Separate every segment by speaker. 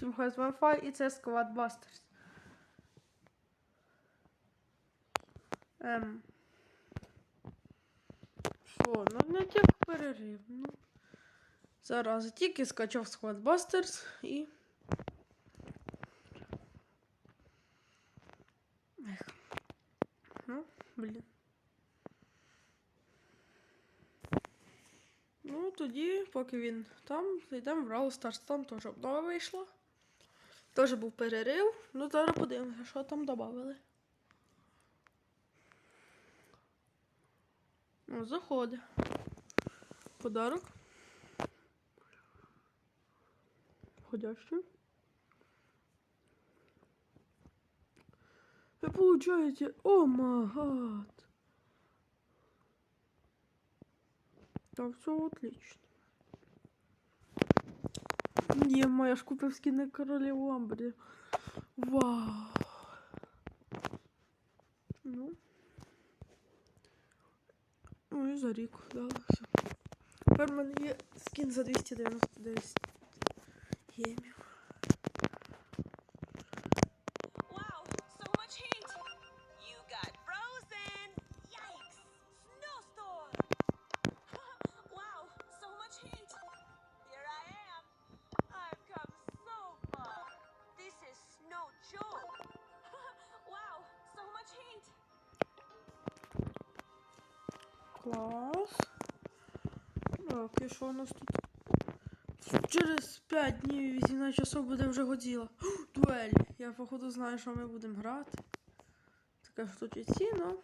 Speaker 1: Всім хай з Wi-Fi і це Squad Busters. Ем. Що, ну не тільки перерив. Ну. Зараз тільки скачав Squad Busters і. Ех. Ну, блін. Ну, тоді, поки він там, йдемо в Brawl Stars, там теж обнова вийшла. Теж був перерив. Ну, зараз подивимося, що там додали. Ну, заходи. Подарок. Входящий. Ви получаєте... О, магад. Так, все отлично. Не, моя ж купив скини королі Амбрі. Вау. Ну. Ну і за рік дали все. Тепер в мене є скін за 299 гемів. Що у нас тут? Через 5 днів і 18 часов буде вже годіла. Дуель. Я походу знаю, що ми будемо грати. І ці, ну.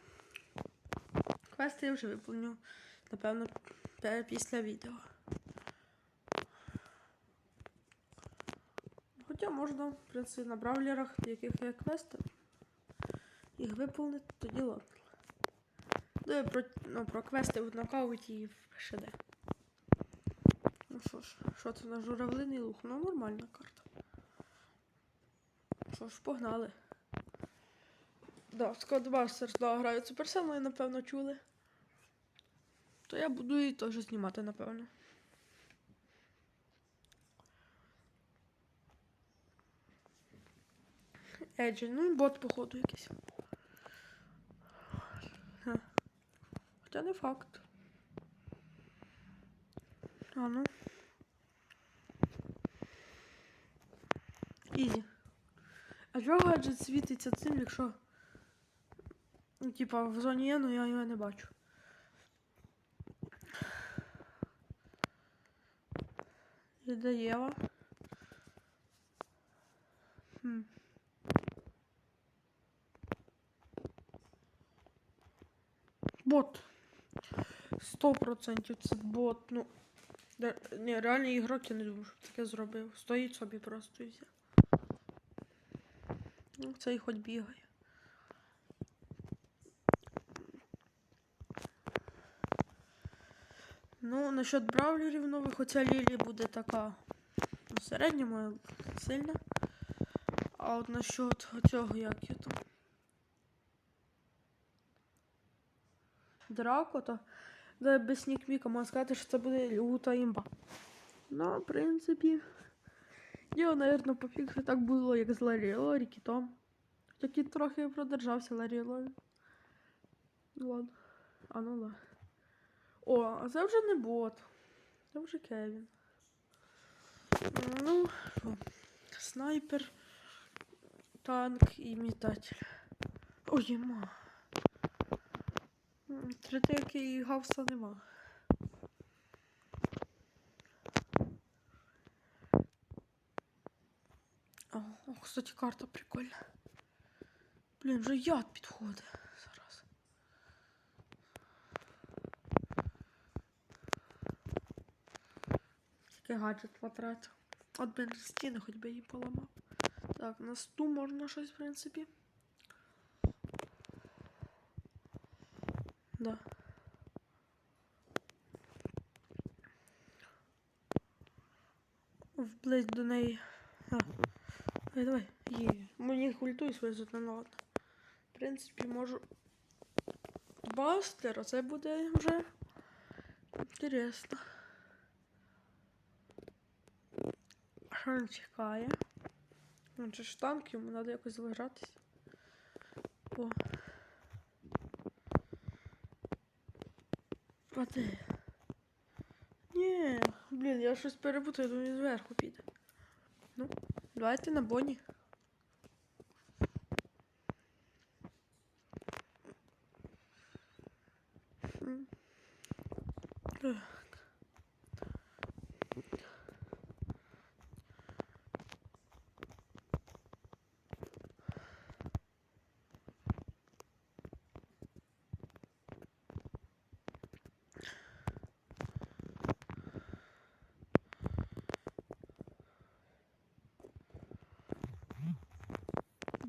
Speaker 1: Квести я вже виповню, напевно, після відео. Хоча можна, в принципі, на бравлерах, в яких є квести, їх виповнити, тоді ладно. Ну, про, ну, про квести в нокауті і в ШД. Ну що ж, що це на журавлиний луг? Ну, нормальна карта. Що ж, погнали. Да, Скотбастер, да, граю Суперсел, ви, напевно, чули. То я буду її теж знімати, напевно. Еджі, ну і бот, походу, якийсь. Хоча не факт. А ну. Ізі. А чого гаджет світиться цим, якщо. Ну, типа, в зоні є, але я його не бачу. Іде Єва. Хм. Бот. Сто процентів це бот. Ну. Де- Ні, реальний ігрок я не думаю, що таке зробив. Стоїть собі просто і все. Ну, це і хоч бігає. Ну, насчет бравлерів нових, хоча Лілі буде така в середньому сильна. А от насчет цього як я там. Драко, то да, без снікміка можна сказати, що це буде люта імба. Ну, в принципі, я, наверное, пофіг, що так було, як з Ларі Лорі, кітом. Трохи продержався Ларі ладно. А ну ладно. О, а це вже не бот. Це вже Кевін. Ну, що? Снайпер, танк і метатель. Ой, єма. М, Третейки і гавса нема. О, кстати, карта прикольна. Блін, вже яд підходить зараз. Тільки гаджет потратив. От блін, стіни хоч би її поламав. Так, на сту можна щось, в принципі. Да. Вблизь до неї. А. Давай, давай. Є. Мені культуй свою ну ладно. В принципі, можу. Бастер, а це буде вже інтересно. Що він чекає? Он же ж танк, йому треба якось вигратись. О. А де? Ні, блін, я щось перепутаю, думаю, зверху піде. Ну, давайте на Бонні. М. Так.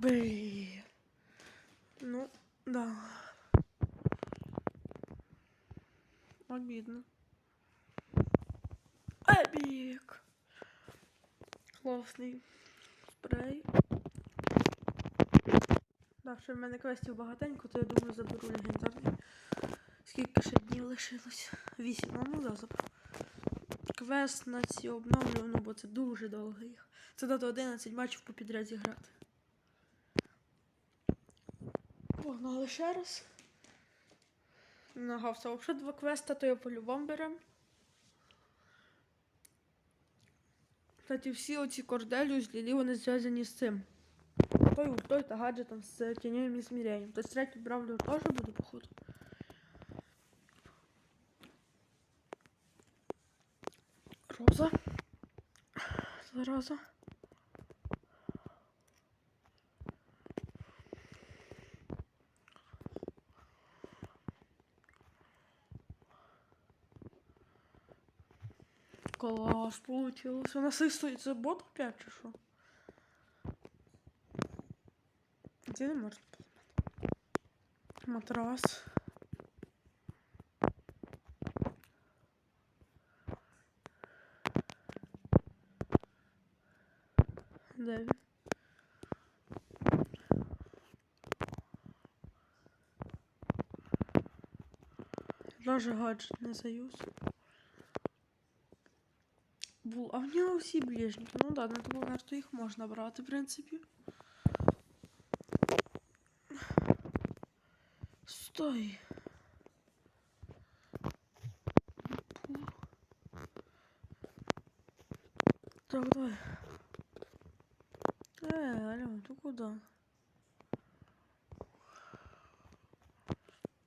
Speaker 1: Блин. Ну, да. Обидно. Эпик. Класний спрей. Да, ще в мене квестів багатенько, то я думаю заберу легендарний. Скільки ще днів лишилось? Вісім, ну, да, заберу. Квест на ці обновлю, ну бо це дуже довго їх. Це дати 11 матчів по підряд зіграти. Погнали ще раз. Нагався взагалі два квеста, то я по-любому берем. Кстати, всі оці корделю Лілі, вони зв'язані з цим. Той ультой та гаджетом з тіньовим ізмірянням. Тобто третій бравлер теж буде, походу. Роза. Зараза. Класс, получилось. У нас стоїть бот опять чи що? Де не поламати? Матрас. Він? Даже гаджет не заюз. Бул, а в нього всі ближніки. Ну да, на таку карту їх можна брати, в принципі. Стой. Бул. Так, давай. Э, алло, ты куда?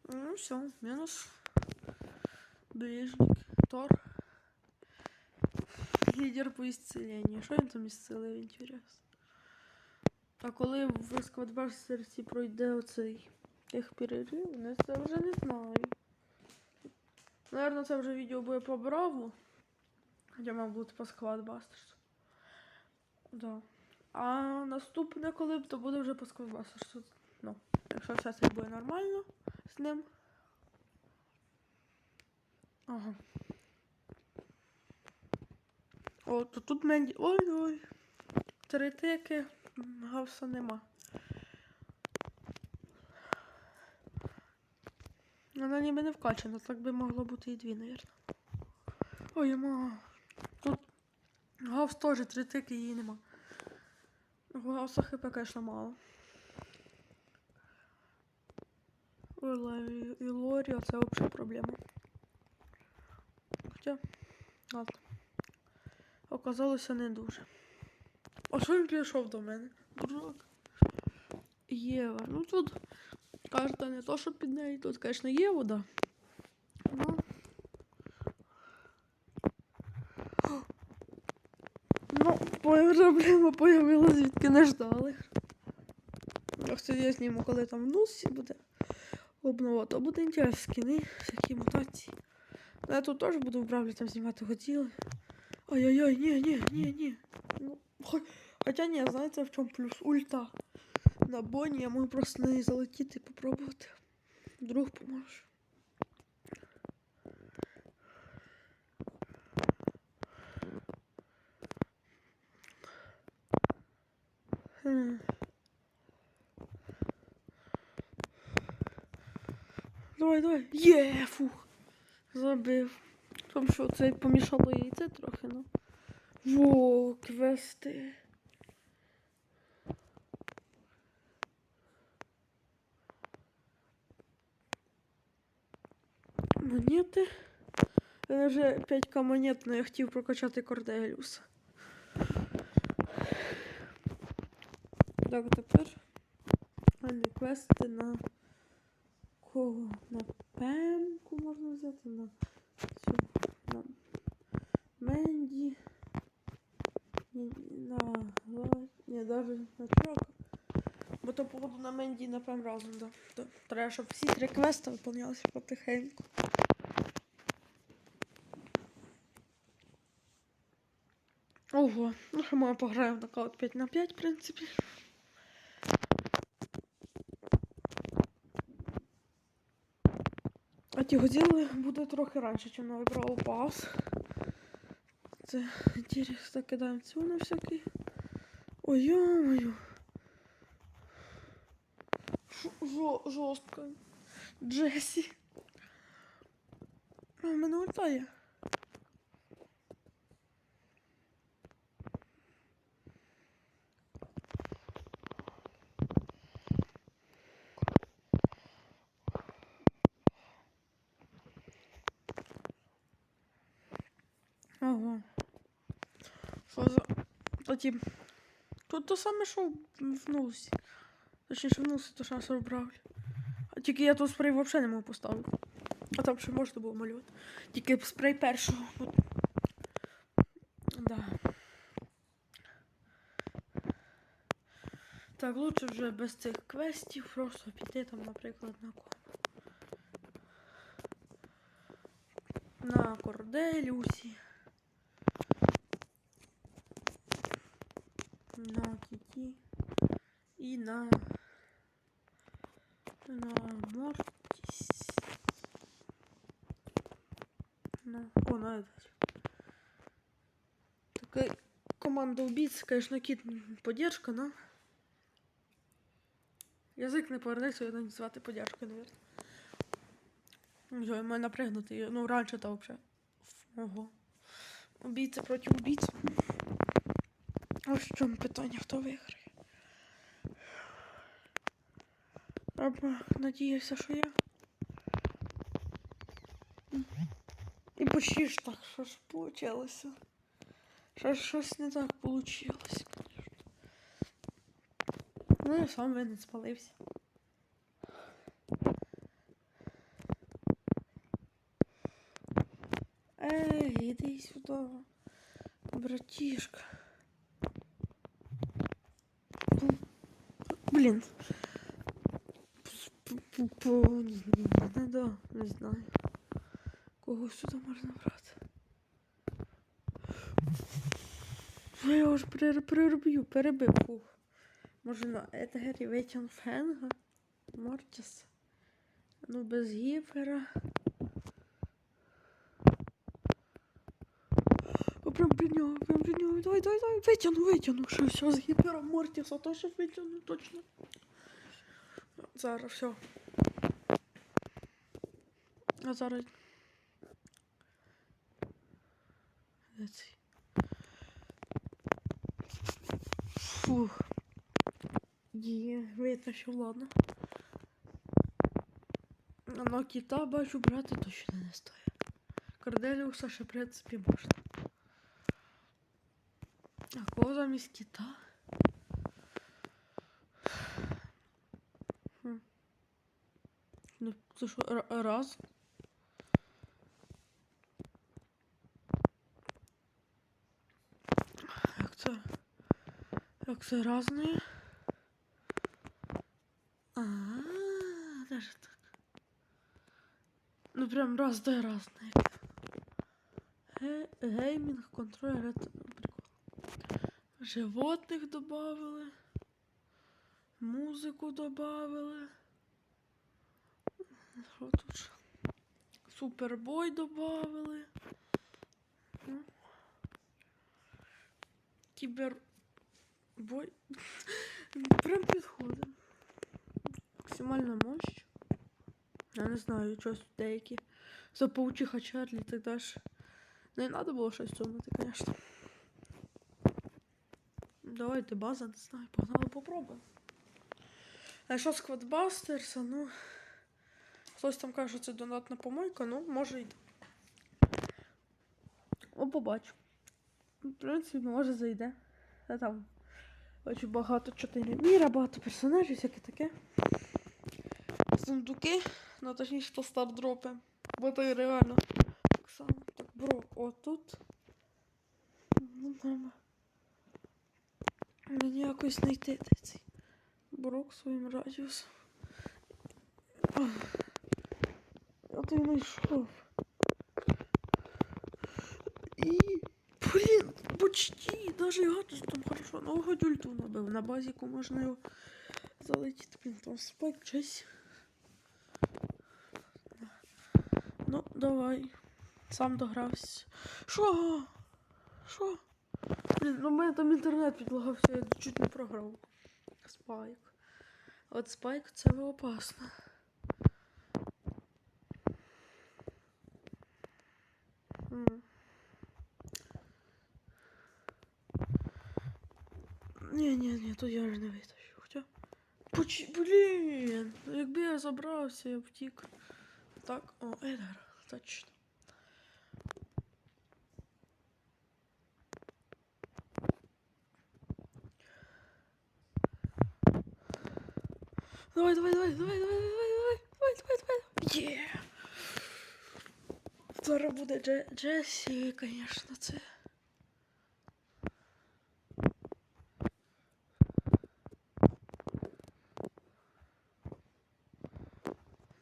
Speaker 1: Ну все, минус. Ближник. Тор. Лідер по ісцеленню. Що він там ісцелив, інтересно? А коли в сквадбастерці пройде оцей їх перерив, ну це вже не знаю. Наверно, це вже відео буде по Браву. Хоча мав бути по сквадбастерсу. Да. А наступне, коли то буде вже по сквадбастерсу. Ну, якщо все це буде нормально з ним. Ага. О, то тут мені. Ой-ой. Три тики. Гавса нема. Вона ніби не вкачана, так би могло бути і дві, навірно. Ой, ма. Тут гавс теж три тики, її нема. У гавса хп, конечно, мало. Ой, і Лорі, а це взагалі проблема. Хоча, ладно. Оказалося не дуже. А що він пішов до мене? Дурак. Єва. Ну тут карта не то, що під нею, тут, звісно, є вода. Ну. Ну, проблема появилась, звідки не ждали. Якщо я зніму, коли там в носі буде обнова, то буде інтересно скини, всякі мутації. Я тут теж буду вправлю там знімати хотіли. Ой-ой-ой, ні, ні, ні, ні. Ну, хо- Хоча ні, знаєте, в чому плюс? Ульта. На боні я можу просто на неї залетіти і попробувати. Вдруг поможе. Хм. Давай, давай. Є, фух. Забив. Тому що це помішало і це трохи, ну. Во, квести. Монети. Я вже 5к монет, але я хотів прокачати корделюс. Так, тепер мене квести на кого? На пемку можна взяти на. Менді. На Ла- ні, навіть на Чока. Бо то походу на Менді на Пем разом, да. То Треба, щоб всі три квести виконувалися потихеньку. Ого, ну що ми пограємо нокаут 5 на 5, в принципі. А ті годіли буде трохи раніше, ніж на вибрав пас. Це інтересно, закидаємо цю на всякий. Ой. Жо- жорстко. Джесі. А, мене ульта. Ага. Що. Тоді. Тут то саме, що в носі. Точніше, в носі то що брали. А тільки я тут спрей взагалі не можу поставити. А там ще можна було малювати. Тільки спрей першого. Да. Так, лучше вже без цих квестів просто піти там, наприклад, на кого. На Корделіусі. На Кіті. І на. На Мортіс. На. О, на этот. Такая команда убийц, конечно, кит поддержка, но. Язик не повернеться, його назвати поддержкою, наверное. Йой, мене напрягнути. Ну, раніше то взагалі. Ого. Убійця проти убійць. Ось в чому питання, хто виграє. Або надіюся, що я. І почти ж так, що ж получилося. Що ж щось не так получилось, конечно. Ну я сам не спалився. Эй, иди сюда, братишка. Блин. Не надо, не знаю. Кого сюди можна брати? Я його ж перер- переруб'ю, перебив. Фух. Може на Едгері Ветян Фенга? Мортіс. Ну, без гіфера. Прям при прям при. Давай, давай, давай, витягну, витягну. Що все з гіпером Мортіса, то витягну точно. Зараз все. А зараз. Фух. Є, витащив, ладно. На кита бачу брати точно не стоїть. Корделіуса ще, в принципі, можна. А кого замість кита? Ну, це раз? Як це? Як це разне? А, даже так. Ну прям раз да разне. Ге- Геймінг, контроль, это. Животних добавили. Музику добавили. Що тут? Супербой добавили. Ну. Кібербой. Прям підходить. Максимальна мощь. Я не знаю, щось деякі. За паучиха Чарлі так далі. Не треба було щось цьомити, звісно. Давайте база, не знаю, погнали попробуємо. А що Сквадбастерса, ну. Хтось там каже, що це донатна помойка, ну, може йде. Ну, побачу. В принципі, може зайде. А там дуже багато чотири міра, багато персонажів, всяке таке. Сундуки, ну точніше, то стардропи. Бо то реально. Так само. Так, бро, отут. Ну, треба. Мені якось знайти цей брок своїм радіусом. Я то й знайшов. І. Блін, почти, даже гаджет там хорошо. Ну, хоч набив. На базіку можна його залетіти. Блін, там спайк чесь. Ну, давай. Сам догрався. Що? Що? Блін, ну в мене там інтернет підлагався, я чуть не програв. Спайк. От спайк це опасно. Ні, ні, ні, тут я ж не витащу. Хоча. Поч... Блін! ну Якби я забрався, я втік. Так, о, Едгар, точно. Давай, давай, давай, давай, давай, давай, давай, давай, давай, давай. Є. Зараз буде Дже... Джесі, звісно, це.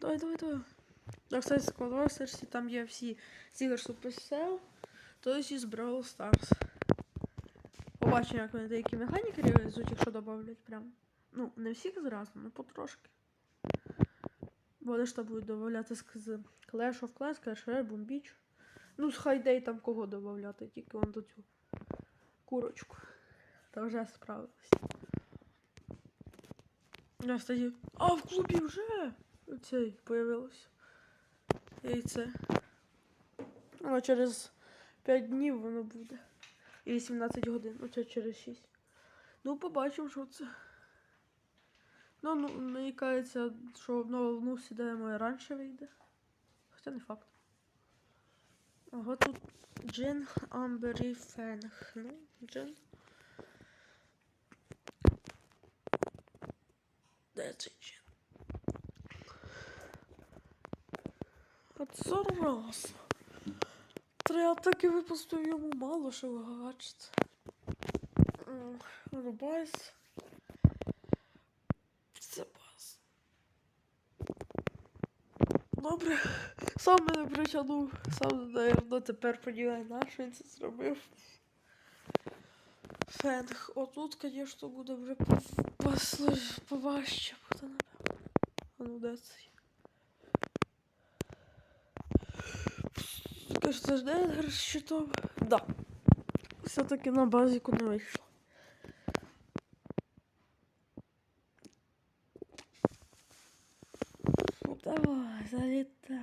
Speaker 1: Давай, давай, давай. Так, кстати, складова серці, там є всі Zigger Supercell, то есть із Brawl Stars. Побачимо, як вони деякі механіки реалізують, якщо додавлять прям. Ну, не всіх зразу, ну потрошки. Вони ж там будуть додавати з Clash of Clans, Clash Royale, Boom Beach. Ну, з Хайдей там кого додавати, тільки вон до цю курочку. Та вже справилась. Я стою. А, в клубі вже! Цей появилось. Яйце. Воно через 5 днів воно буде. І 18 годин. Ну, це через 6. Ну, побачимо, що це. Ну, ну, мені кажеться, що в новину сідаємо і раніше вийде. Хоча не факт. Ага, тут Джин Амбері Фенг. Ну, Джин. Де цей джин? От зараз. Три атаки випустив йому мало що вигачиться. Рубайс. Це бас. Добре. Сам мене притягнув. Сам, наверно, тепер поділяє наш, він це зробив. Фенг. Отут, звісно, буде вже послуж- поважче буде, напевно. А ну де це ж не з щитом? Да. Все-таки на базіку не вийшло. Ну давай, залітай.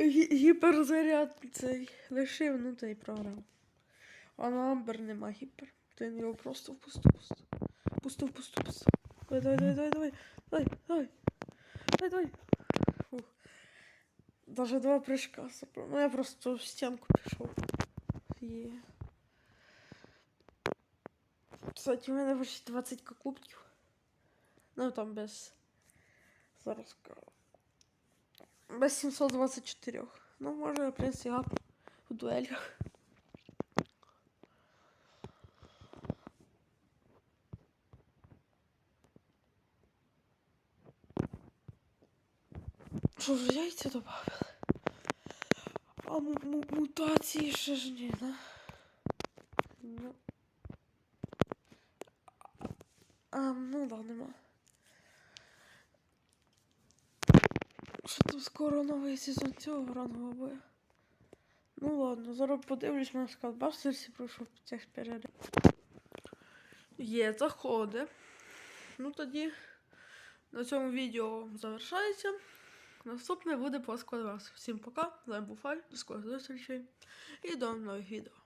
Speaker 1: Гі- Гіперзаряд цей лишив, ну та й програв. А на Амбер нема гіпер. То він його просто впустив, пустив. Пустив, пустив, пустив. Давай, давай, давай, давай, давай, давай, давай. Давай, давай. Фух. Даже два прыжка. Ну я просто в стінку пішов. Є. Кстати, у мене почти 20 кубків. Ну там без. Зараз. Без 724. Não olha pra esse óculos. O do Hélio. Żegnajcie to Paweł. O mutacji jeszcze nie, no. no. não ah, no, dany é ma. Скоро новий сезон цього рангового бою? Ну ладно, зараз подивлюсь, мене скалбастерсі пройшов цих перерив. Є, заходи. ну тоді на цьому відео завершається. Наступне буде про вас. Всім пока, з вами був Фай, до скорих зустрічей і до нових відео.